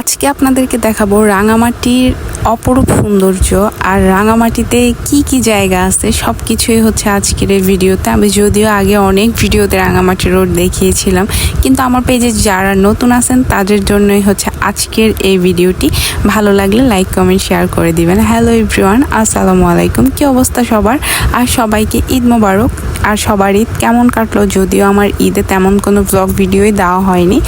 আজকে আপনাদেরকে দেখাবো রাঙামাটির অপরূপ সৌন্দর্য আর রাঙামাটিতে কি কি জায়গা আছে সব কিছুই হচ্ছে আজকের এই ভিডিওতে। আমি যদিও আগে অনেক ভিডিওতে রাঙামাটি রোড দেখিয়েছিলাম, কিন্তু আমার পেজে যারা নতুন আছেন, তাদের জন্যই হচ্ছে আজকের এই ভিডিওটি। ভালো লাগলে লাইক, কমেন্ট, শেয়ার করে দিবেন। হ্যালো এভরিওয়ান, আসসালামু আলাইকুম। কি অবস্থা সবার? আর সবাইকে ঈদ মোবারক। আর সবার ঈদ কেমন কাটলো? যদিও আমার ঈদে তেমন কোনো ব্লগ ভিডিওই দেওয়া হয়নি,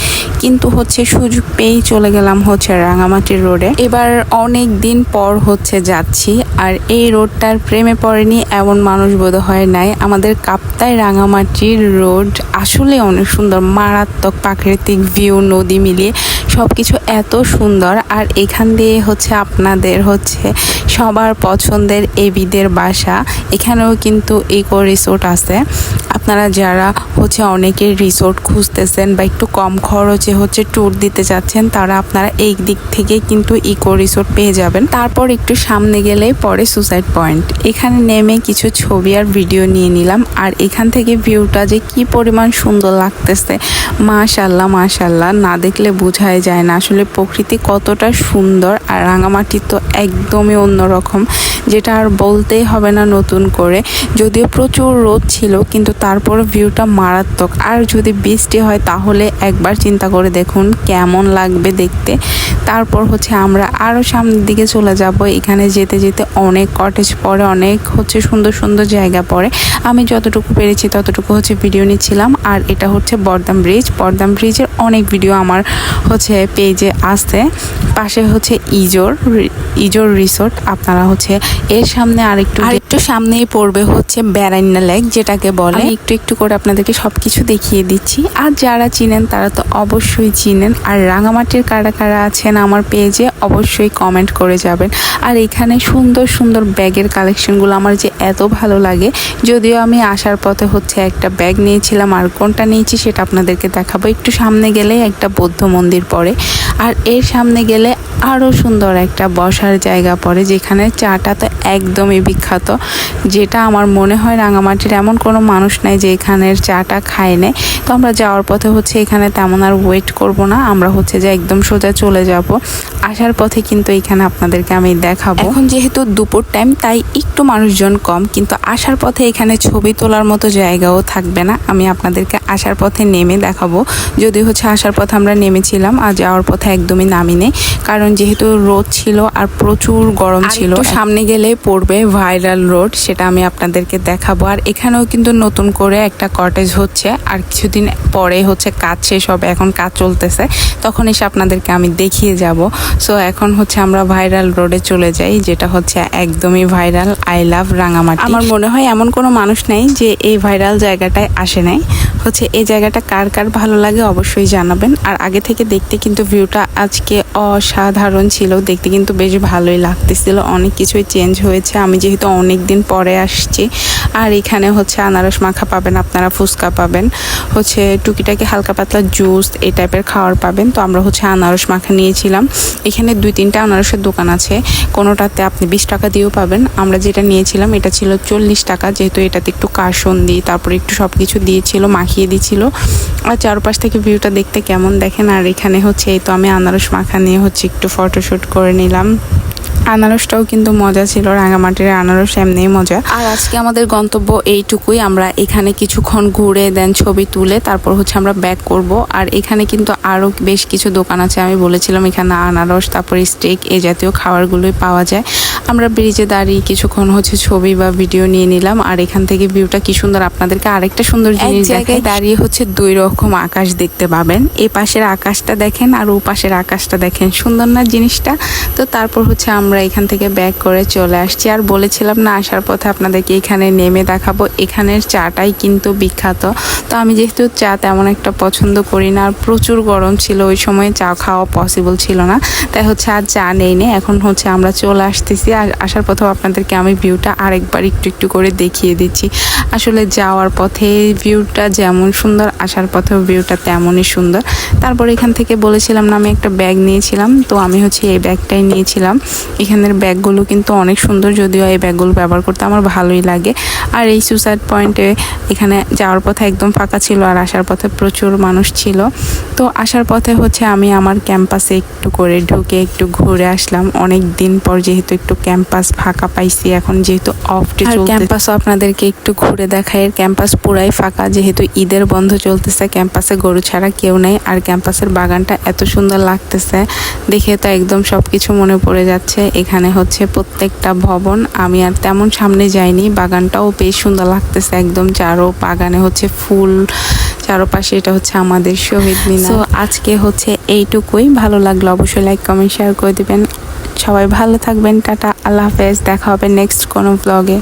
কিন্তু হচ্ছে সুযোগ পেয়েই চলে গেলাম হচ্ছে রাঙামাটির রোডে। এবার অনেক দিন পর হচ্ছে যাচ্ছি, আর এই রোডটার প্রেমে পড়েনি এমন মানুষ বোধ হয় নাই। আমাদের কাপ্তায় রাঙামাটির রোড আসলে অনেক সুন্দর, মারাত্মক প্রাকৃতিক ভিউ নদী মিলিয়ে সব কিছু এত সুন্দর। আর এখান দিয়ে হচ্ছে আপনাদের হচ্ছে সবার পছন্দের এবিদের বাসা। এখানেও কিন্তু ইকো রিসোর্ট আছে। আপনারা যারা হচ্ছে অনেকের রিসোর্ট খুঁজতেছেন বা একটু কম খরচে হচ্ছে ট্যুর দিতে যাচ্ছেন, তারা আপনারা এই দিক থেকে কিন্তু ইকো রিসোর্ট পেয়ে যাবেন। তারপর একটু সামনে গেলেই পরে সুসাইড পয়েন্ট এখানে নেমে কিছু ছবি আর ভিডিও নিয়ে নিলাম। আর এখান থেকে ভিউটা যে কি পরিমাণ সুন্দর লাগতেছে। মাশাল্লাহ মাশাল্লাহ। না দেখলে বোঝাই যায় না। আসলে প্রকৃতি কতটা সুন্দর আর রাঙামাটি তো একদমই অন্যরকম, যেটা আর বলতেই হবে না নতুন করে। যদিও প্রচুর রোদ ছিল, কিন্তু তারপর ভিউটা মারাত্মক। আর যদি বৃষ্টি হয়, তাহলে একবার চিন্তা করে দেখুন কেমন লাগবে দেখতে। তারপর হচ্ছে আমরা আরও সামনের দিকে চলে যাব। এখানে যেতে যেতে অনেক কটেজ পড়ে, অনেক হচ্ছে সুন্দর সুন্দর জায়গা পড়ে। আমি যতটুকু পেরেছি, ততটুকু হচ্ছে ভিডিও নিচ্ছিলাম। আর এটা হচ্ছে বর্দাম ব্রিজ বর্দাম ব্রিজের অনেক ভিডিও আমার হচ্ছে পেজে আসছে। পাশে হচ্ছে ইজোর ইজোর রিসোর্ট আপনারা হচ্ছে এর সামনে আরেকটু আরেকটু সামনেই পড়বে হচ্ছে বেড়াইনা লেক যেটাকে বলে। একটু একটু করে আপনাদেরকে সব কিছু দেখিয়ে দিচ্ছি। আর যারা চিনেন তারা তো অবশ্যই চিনেন। আর রাঙামাটির কারা কারা আছেন আমার পেজে অবশ্যই কমেন্ট করে যাবেন। আর এখানে সুন্দর সুন্দর ব্যাগের কালেকশনগুলো আমার যে এত ভালো লাগে। যদিও আমি আসার পথে হচ্ছে একটা ব্যাগ নিয়েছিলাম আর কোনটা নিয়েছি সেটা আপনাদেরকে দেখাবো। একটু সামনে গেলে একটা বৌদ্ধ মন্দির পড়ে। আর এর সামনে গেলে আরও সুন্দর একটা বসার জায়গা পড়ে, যেখানে চাটা তো একদমই বিখ্যাত। যেটা আমার মনে হয় রাঙামাটির এমন কোনো মানুষ নাই যে এখানের চাটা খায় নেয় তো আমরা যাওয়ার পথে হচ্ছে এখানে তেমন আর ওয়েট করব না, আমরা হচ্ছে যে একদম সোজা চলে যাব। আসার পথে কিন্তু এখানে আপনাদেরকে আমি দেখাবো। এখন যেহেতু দুপুর টাইম তাই একটু মানুষজন কম, কিন্তু আসার পথে এখানে ছবি তোলার মতো জায়গাও থাকবে না। আমি আপনাদেরকে আসার পথে নেমে দেখাবো। যদি হচ্ছে আসার পথে আমরা নেমেছিলাম, আর যাওয়ার পথে একদমই নামি নেই। কারণ যেহেতু রোদ ছিল আর প্রচুর গরম ছিল সামনে গেলে পড়বে ভাইরাল রোড সেটা আমি আপনাদেরকে দেখাবো। আর এখানেও কিন্তু নতুন করে একটা কটেজ হচ্ছে আর কিছুদিন পরে হচ্ছে কাজ শেষ হবে এখন কাজ চলতেছে তখন এসে আপনাদেরকে আমি দেখিয়ে যাব। সো এখন হচ্ছে আমরা ভাইরাল রোডে চলে যাই যেটা হচ্ছে একদমই ভাইরাল আই লাভ রাঙামাটি। আমার মনে হয় এমন কোনো মানুষ নেই যে এই ভাইরাল জায়গাটায় আসে নাই। হচ্ছে এই জায়গাটা কার কার ভালো লাগে অবশ্যই জানাবেন। আর আগে থেকে দেখতে কিন্তু ভিউটা আজকে অসাধারণ ছিল। দেখতে কিন্তু বেশ ভালোই লাগতেছিল। অনেক কিছুই চেঞ্জ হয়েছে। আমি যেহেতু অনেক দিন পরে আসছি। আর এখানে হচ্ছে আনারস মাখা পাবেন, আপনারা ফুচকা পাবেন। হচ্ছে টুকিটাকি হালকা পাতলা জুস এই টাইপের খাওয়ার পাবেন। তো আমরা হচ্ছে আনারস মাখা নিয়েছিলাম। এখানে দুই তিনটা আনারসের দোকান আছে। কোনোটাতে আপনি বিশ টাকা দিয়েও পাবেন। আমরা যেটা নিয়েছিলাম, এটা ছিল চল্লিশ টাকা। যেহেতু এটাতে একটু কাসন দিই, তারপরে একটু সব কিছু দিয়েছিল মাখিয়ে দিছিল। আর চারপাশ থেকে ভিউটা দেখতে কেমন দেখেন? আর এখানে হচ্ছে এই তো আমি আনারস মাখা নিয়ে হচ্ছে একটু ফটোশ্যুট করে নিলাম। আনারসটাও কিন্তু মজা ছিল রাঙামাটির আনারস এমনিই মজা। আর আজকে আমাদের গন্তব্য এইটুকুই আমরা এখানে কিছুক্ষণ ঘুরে দেন ছবি তুলে তারপর হচ্ছে আমরা ব্যাক করব। আর এখানে কিন্তু আরও বেশ কিছু দোকান আছে আমি বলেছিলাম এখানে আনারস তারপর স্টেক এই জাতীয় খাবারগুলোই পাওয়া যায়। আমরা ব্রিজে দাঁড়িয়ে কিছুক্ষণ হচ্ছে ছবি বা ভিডিও নিয়ে নিলাম আর এখান থেকে ভিউটা কি সুন্দর আপনাদেরকে আরেকটা সুন্দর জিনিস জায়গায় দাঁড়িয়ে হচ্ছে দুই রকম আকাশ দেখতে পাবেন এই পাশের আকাশটা দেখেন আর ও পাশের আকাশটা দেখেন সুন্দর না জিনিসটা? তো তারপর হচ্ছে আমরা এখান থেকে ব্যাক করে চলে আসছি। আর বলেছিলাম না, আসার পথে আপনাদেরকে এখানে নেমে দেখাবো। এখানের চাটাই কিন্তু বিখ্যাত। তো আমি যেহেতু চা তেমন একটা পছন্দ করি না, আর প্রচুর গরম ছিল, ওই সময় চা খাওয়া পসিবল ছিল না। তাই হচ্ছে আর চা নেই নে, এখন হচ্ছে আমরা চলে আসতেছি। আর আসার পথেও আপনাদেরকে আমি ভিউটা আরেকবার একটু একটু করে দেখিয়ে দিচ্ছি। আসলে যাওয়ার পথে ভিউটা যেমন সুন্দর, আসার পথেও ভিউটা তেমনই সুন্দর। তারপর এখান থেকে বলেছিলাম না, আমি একটা ব্যাগ নিয়েছিলাম। তো আমি হচ্ছে এই ব্যাগটাই নিয়েছিলাম। এখানের ব্যাগগুলো কিন্তু অনেক সুন্দর যদিও এই ব্যাগগুলো ব্যবহার করতে আমার ভালোই লাগে। আর এই সুসাইড পয়েন্টে এখানে যাওয়ার পথে একদম ফাঁকা ছিল আর আসার পথে প্রচুর মানুষ ছিল। তো আসার পথে হচ্ছে আমি আমার ক্যাম্পাসে একটু করে ঢুকে একটু ঘুরে আসলাম। অনেক দিন পর যেহেতু একটু ক্যাম্পাস ফাঁকা পাইছি এখন যেহেতু অফ ডে ক্যাম্পাসও আপনাদেরকে একটু ঘুরে এর ক্যাম্পাস পুরাই ফাঁকা যেহেতু ঈদের বন্ধ চলতেছে ক্যাম্পাসে গরু ছাড়া কেউ নেই। আর ক্যাম্পাসের বাগানটা এত সুন্দর লাগতেছে দেখে তো একদম সব কিছু মনে পড়ে যাচ্ছে। এখানে হচ্ছে প্রত্যেকটা ভবন। আমি আর তেমন সামনে যাইনি, বাগানটাও বেশ সুন্দর লাগতেছে একদম। চারো বাগানে হচ্ছে ফুল, চারোপাশে এটা হচ্ছে আমাদের শহীদ মিনার। তো আজকে হচ্ছে এইটুকুই। ভালো লাগল অবশ্যই লাইক কমেন্ট শেয়ার করে দেবেন। সবাই ভালো থাকবেন, টাটা, আল্লাহ হাফেজ। দেখা হবে নেক্সট কোনো ব্লগে